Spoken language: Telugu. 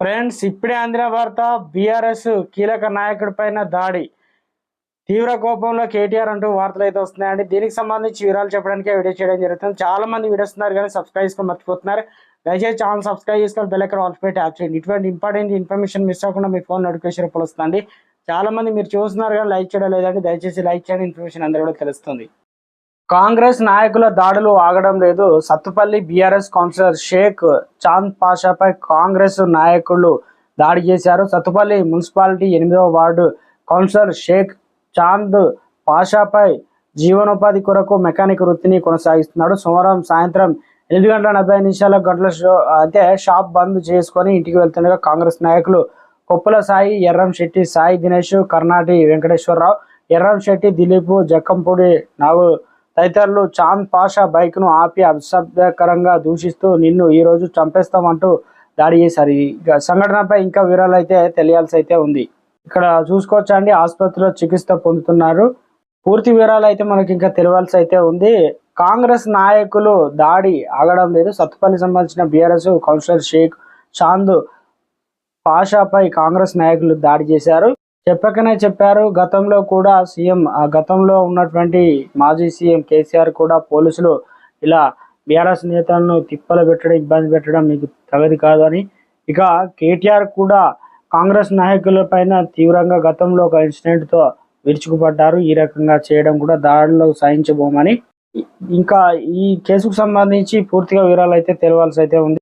ఫ్రెండ్స్ ఇప్పుడే అందిన వార్త బీఆర్ఎస్ కీలక నాయకుడి పైన దాడి. తీవ్ర కోపంలో కేటీఆర్ అంటూ వార్తలు అయితే వస్తున్నాయండి. దీనికి సంబంధించి వివరాలు చెప్పడానికి వీడియో చేయడం జరుగుతుంది. చాలా మంది వీడియోస్ ఉన్నారు కానీ సబ్స్క్రైబ్ చేసుకొని మర్చిపోతున్నారు. దయచేసి ఛానల్ సబ్స్క్రైబ్ చేసుకొని బెల్ ఎక్కడ ఆల్ఫ్ పెట్టి యాప్ చేయండి. ఇటువంటి ఇంపార్టెంట్ ఇన్ఫర్మేషన్ మిస్ అవ్వకుండా మీ ఫోన్ నోటిఫికేషన్ రూపంలో వస్తుంది చాలా మంది మీరు చూస్తున్నారు కానీ లైక్ చేయడం లేదండి. దయచేసి లైక్ చేయండి. ఇన్ఫర్మేషన్ అందరూ కూడా తెలుస్తుంది. కాంగ్రెస్ నాయకుల దాడులు ఆగడం లేదు. సత్తుపల్లి బీఆర్ఎస్ కౌన్సిలర్ షేక్ చాంద్ పాషాపై కాంగ్రెస్ నాయకులు దాడి చేశారు. సత్తుపల్లి మున్సిపాలిటీ ఎనిమిదవ వార్డు కౌన్సిలర్ షేక్ చాంద్ పాషాపై జీవనోపాధి కొరకు మెకానిక్ వృత్తిని కొనసాగిస్తున్నాడు. సోమవారం సాయంత్రం ఎనిమిది గంటల నలభై నిమిషాల గంటల షో అయితే షాప్ బంద్ చేసుకొని ఇంటికి వెళ్తుండగా కాంగ్రెస్ నాయకులు కొప్పుల సాయి ఎర్రం శెట్టి సాయి దినేష్ కర్ణాటి వెంకటేశ్వరరావు ఎర్రం శెట్టి దిలీప్ జక్కంపూడి నాగు తదితరులు చాంద్ పాషా బైక్ను ఆపి అసభ్యకరంగా దూషిస్తూ నిన్ను ఈ రోజు చంపేస్తామంటూ దాడి చేశారు. ఈ సంఘటనపై ఇంకా వివరాలు అయితే తెలియాల్సి అయితే ఉంది. ఇక్కడ చూసుకోవచ్చా అండి ఆసుపత్రిలో చికిత్స పొందుతున్నారు. పూర్తి వివరాలు అయితే మనకి ఇంకా తెలియాల్సి అయితే ఉంది. కాంగ్రెస్ నాయకులు దాడి ఆగడం లేదు. సత్తుపల్లి సంబంధించిన బీఆర్ఎస్ కౌన్సిలర్ షేక్ చాంద్ పాషాపై కాంగ్రెస్ నాయకులు దాడి చేశారు. చెప్పకనే చెప్పారు. గతంలో కూడా సీఎం ఆ గతంలో ఉన్నటువంటి మాజీ సీఎం కేసీఆర్ కూడా పోలీసులు ఇలా బీఆర్ఎస్ నేతలను తిప్పలు పెట్టడం ఇబ్బంది పెట్టడం మీకు తగది కాదు అని ఇక కేటీఆర్ కూడా కాంగ్రెస్ నాయకుల పైన తీవ్రంగా గతంలో ఒక ఇన్సిడెంట్తో విరుచుకుపడ్డారు. ఈ రకంగా చేయడం కూడా దాడిలో సాధించబోమని ఇంకా ఈ కేసుకు సంబంధించి పూర్తిగా వివరాలు అయితే తెలవాల్సి అయితే ఉంది.